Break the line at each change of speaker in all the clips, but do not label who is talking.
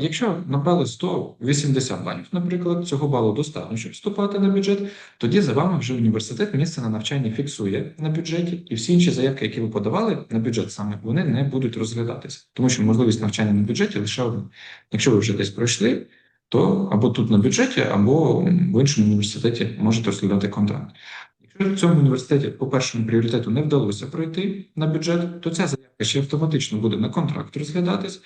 Якщо набрали 180 балів, наприклад, цього балу достатньо, щоб вступати на бюджет, тоді за вами вже університет місце на навчання фіксує на бюджеті, і всі інші заявки, які ви подавали на бюджет саме, вони не будуть розглядатися, тому що можливість навчання на бюджеті лише одна. Якщо ви вже десь пройшли, то або тут на бюджеті, або в іншому університеті можете розглядати контракт. Якщо в цьому університеті по першому пріоритету не вдалося пройти на бюджет, то ця заявка ще автоматично буде на контракт розглядатись.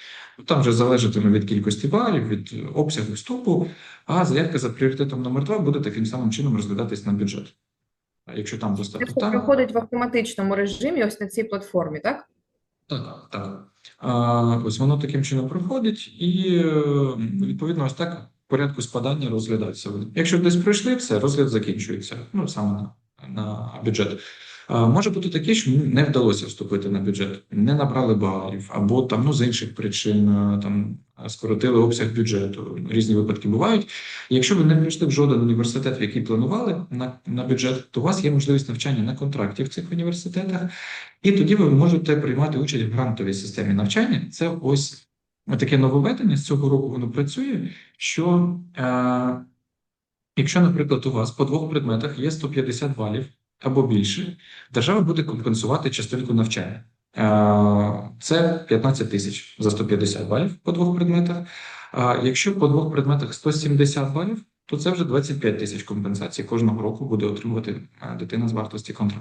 Там вже залежатиме від кількості балів, від обсягу вступу, а заявка за пріоритетом номер 2 буде таким самим чином розглядатись на бюджет. А Якщо там достатньо там,
проходить в автоматичному режимі, ось на цій платформі, так?
Так, так. А, ось воно таким чином проходить, і відповідно ось так в порядку спадання розглядається. Якщо десь пройшли, все, розгляд закінчується. Ну саме на, на бюджет. Може бути таке, що не вдалося вступити на бюджет, не набрали балів, або там ну з інших причин там скоротили обсяг бюджету. Різні випадки бувають. Якщо ви не прийшли в жоден університет, в який планували на, на бюджет, то у вас є можливість навчання на контракті в цих університетах. І тоді ви можете приймати участь в грантовій системі навчання. Це ось таке нововведення з цього року воно працює. Що е, якщо, наприклад, у вас по двох предметах є 150 балів або більше, держава буде компенсувати частинку навчання. Е, Це 15 тисяч за 150 балів по двох предметах. А якщо по двох предметах 170 балів, то це вже 25 тисяч компенсацій кожного року буде отримувати е, дитина з вартості контракту.